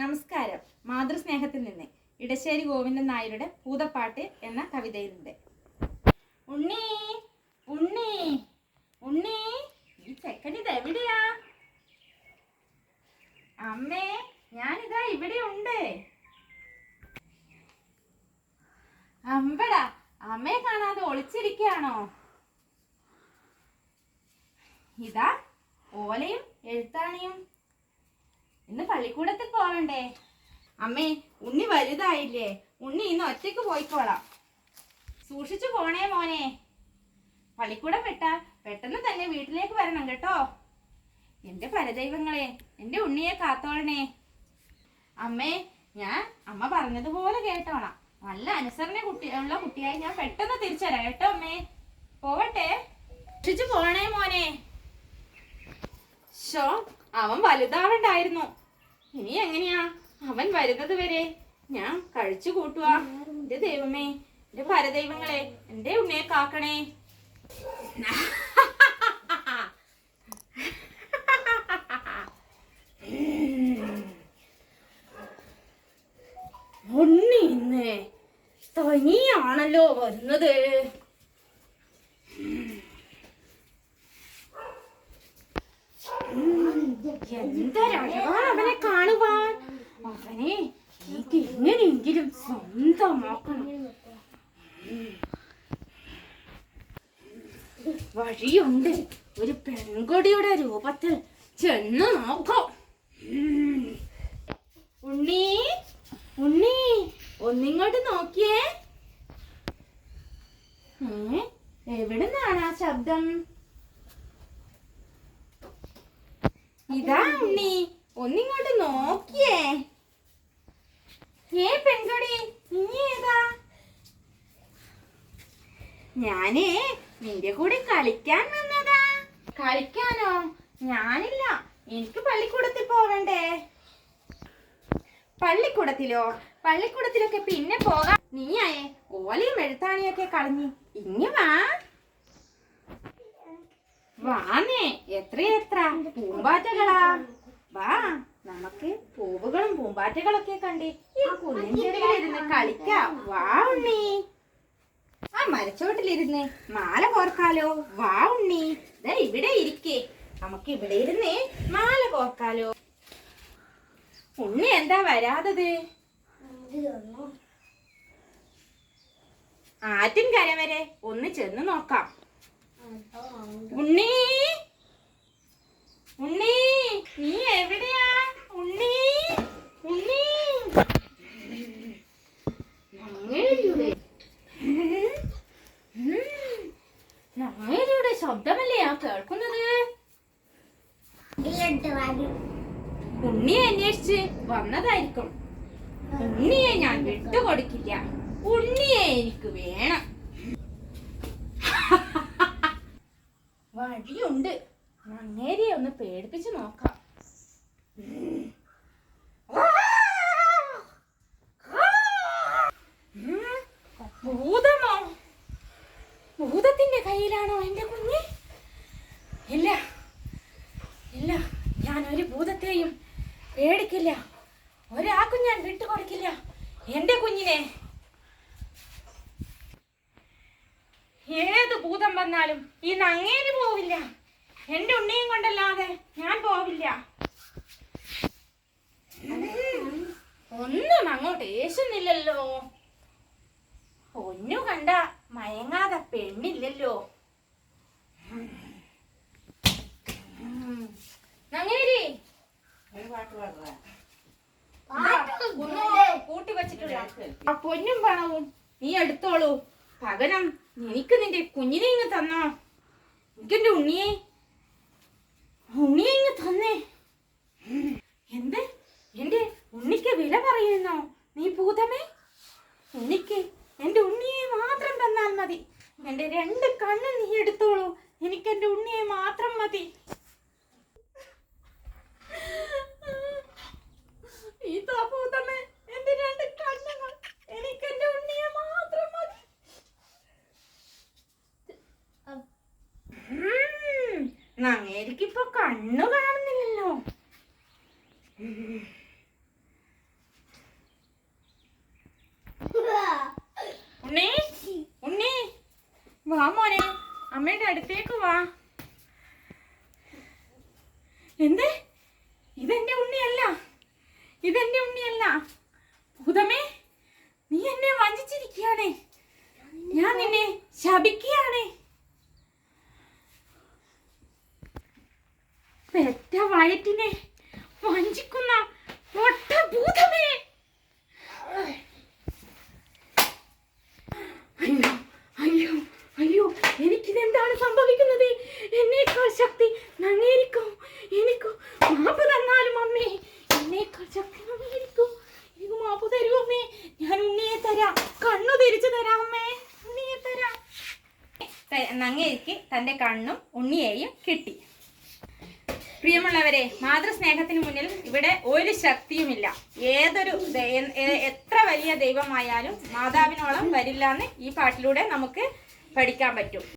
നമസ്കാരം. മാതൃസ്നേഹത്തിൽ നിന്ന് ഇടശ്ശേരി ഗോവിന്ദൻ നായരുടെ പൂതപ്പാട്ട് എന്ന കവിതയിലുണ്ട്. ഉണ്ണി ഉണ്ണി ഉണ്ണി ഈ ചെക്കനിത് എവിടെയാ? അമ്മേ ഞാനിതാ ഇവിടെ ഉണ്ട്. അമ്പടാ അമ്മയെ കാണാതെ ഒളിച്ചിരിക്കുകയാണോ? ഇതാ ഓലയും എഴുത്താണിയും ഇന്ന് പള്ളിക്കൂടത്തിൽ പോവണ്ടേ? അമ്മേ ഉണ്ണി വലുതായില്ലേ? ഉണ്ണി ഇന്ന് ഒറ്റയ്ക്ക് പോയിക്കോളാം. സൂക്ഷിച്ചു പോണേ മോനെ. പള്ളിക്കൂടം വിട്ടാൽ പെട്ടെന്ന് തന്നെ വീട്ടിലേക്ക് വരണം കേട്ടോ. എന്റെ പരദൈവങ്ങളെ എന്റെ ഉണ്ണിയെ കാത്തോളണേ. അമ്മേ ഞാൻ അമ്മ പറഞ്ഞതുപോലെ കേട്ടോളാം. നല്ല അനുസരണ കുട്ടി ഉള്ള കുട്ടിയായി ഞാൻ പെട്ടെന്ന് തിരിച്ചുതരാം കേട്ടോ അമ്മേ. പോവട്ടെ. സൂക്ഷിച്ചു പോണേ മോനെ. ഷോ അവൻ വലുതാവണ്ടായിരുന്നു. ഇനി എങ്ങനെയാ? അവൻ വരുന്നത് വരെ ഞാൻ കഴിച്ചു കൂട്ടുക. എന്റെ ദൈവമേ എന്റെ പരദൈവങ്ങളെ എന്റെ ഉണ്ണിയെ കാക്കണേ. ഉണ്ണി തനിയാണല്ലോ വരുന്നത്. അവനെ കാണുവാൻ. അവനെ എനിക്ക് എങ്ങനെയെങ്കിലും സ്വന്തമാക്കണം. വഴിയുണ്ട്. ഒരു പെൺകൊടിയുടെ രൂപത്തിൽ ചെന്ന് നോക്കാം. ഉണ്ണി ഉണ്ണി ഒന്നിങ്ങോട്ട് നോക്കിയേ ഏ എവിടുന്നാണ് ആ ശബ്ദം ഇതാ ഉണ്ണി. ഒന്നിങ്ങോട്ട് നോക്കിയേ. ഏ പെൺകൊടി നീ ഏതാ? ഞാനേ നിന്റെ കൂടെ കളിക്കാൻ വന്നതാ. കളിക്കാനോ? ഞാനില്ല. എനിക്ക് പള്ളിക്കൂടത്തിൽ പോവണ്ടേ പള്ളിക്കൂടത്തിലോ? പള്ളിക്കൂടത്തിലൊക്കെ പിന്നെ പോകാം. നീയായേ ഓലയും എഴുത്താണിയൊക്കെ കളഞ്ഞി ഇങ്ങി വാ. വാന്നേ എത്രയെത്ര പൂമ്പാറ്റകളാ. വാ നമുക്ക് പൂവുകളും പൂമ്പാറ്റകളൊക്കെ കണ്ട് ഈ കുഞ്ഞിരുന്ന് കളിക്കാം. വാ ഉണ്ണി. ആ മരച്ചോട്ടിലിരുന്ന് മാല കോർക്കാലോ. വാ ഉണ്ണി. ദേ ഇവിടെ ഇരിക്കേ. നമുക്ക് ഇവിടെ ഇരുന്ന് മാല കോർക്കാലോ. ഉണ്ണി എന്താ വരാതത് കര വരെ ഒന്ന് ചെന്ന് നോക്കാം. ഉണ്ണി. ഉണ്ണി. നീ എവിടെയാ? ഉണ്ണി. ഉണ്ണി. ഞങ്ങളുടെ ശബ്ദമല്ലേ ആ കേൾക്കുന്നത്? ഉണ്ണിയെ അന്വേഷിച്ച് വന്നതായിരിക്കും. ഉണ്ണിയെ ഞാൻ വിട്ടുകൊടുക്കില്ല. ഉണ്ണിയെ എനിക്ക് വേണം. വഴിയുണ്ട് അങ്ങേരിയെ ഒന്ന് പേടിപ്പിച്ച് നോക്കാം. ഭൂതമോ? ഭൂതത്തിന്റെ കയ്യിലാണോ എന്റെ കുഞ്ഞ്? ഇല്ല. ഇല്ല. ഞാൻ ഒരു ഭൂതത്തെയും പേടിക്കില്ല. ഒരാൾക്കും ഞാൻ വിട്ടുകൊടുക്കില്ല. എന്റെ കുഞ്ഞിനെ ഏത് ഭൂതം വന്നാലും ഈ നങ്ങേരി പോവില്ല. എന്റെ ഉണ്ണിയും കൊണ്ടല്ലാതെ ഞാൻ പോവില്ല. ഒന്നും അങ്ങോട്ട് ഏശുന്നില്ലല്ലോ. ഒന്നു കണ്ട മയങ്ങാതെ പെണ്ണില്ലല്ലോ. നങ്ങേരി. കൂട്ടി വെച്ചിട്ടുള്ള ആ പൊന്നും പണവും നീ എടുത്തോളൂ. പകരം എനിക്ക് നിന്റെ കുഞ്ഞിനെ ഇങ്ങ് തന്നോ? എനിക്കെന്റെ ഉണ്ണിയെ? ഉണ്ണിയെ ഇങ്ങ് തന്നേ. എന്ത്? എന്റെ ഉണ്ണിക്ക് വില പറയുന്നോ? നീ ഭൂതമേ? എനിക്ക് എന്റെ ഉണ്ണിയെ മാത്രം തന്നാൽ മതി. എന്റെ രണ്ട് കണ്ണ് നീ എടുത്തോളൂ. എനിക്ക് എന്റെ ഉണ്ണിയെ മാത്രം മതി. എനിക്കിപ്പോ കണ്ണു കാണുന്നില്ലല്ലോ. ഉണ്ണി ഉണ്ണി. വാ മോനെ അമ്മയുടെ അടുത്തേക്ക് വാ. എന്ത്? ഇതെന്റെ ഉണ്ണിയല്ല. ഇതെന്റെ ഉണ്ണിയല്ല. ഭൂതമേ നീ എന്നെ വഞ്ചിച്ചിരിക്കുകയാണേ. ഞാൻ നിന്നെ ശപിക്കുകയാണേ. പെറ്റ വയറ്റിനെ വഞ്ചിക്കുന്ന ഒട്ടഭൂതമേ അയ്യോ അയ്യോ അയ്യോ എനിക്കിതെന്താണ് സംഭവിക്കുന്നത്? എന്നേക്കാൾ ശക്തി നങ്ങേരിക്കോ? എനിക്കോ? മാപ്പ് തന്നാലും അമ്മേ എന്നേക്കാൾ ശക്തി നങ്ങേരിക്കോ? എനിക്ക് മാപ്പ് തരൂ അമ്മേ. ഞാൻ ഉണ്ണിയെ തരാം. കണ്ണു തിരിച്ചു തരാം അമ്മേ. ഉണ്ണിയെ തരാം. നങ്ങേരിക്ക് തന്റെ കണ്ണും ഉണ്ണിയെയും കിട്ടി. പ്രിയമുള്ളവരെ മാതൃസ്നേഹത്തിന് മുന്നിൽ ഇവിടെ ഒരു ശക്തിയുമില്ല. ഏതൊരു എത്ര വലിയ ദൈവമായാലും മാതാവിനോളം വരില്ല എന്ന് ഈ പാട്ടിലൂടെ നമുക്ക് പഠിക്കാൻ പറ്റും.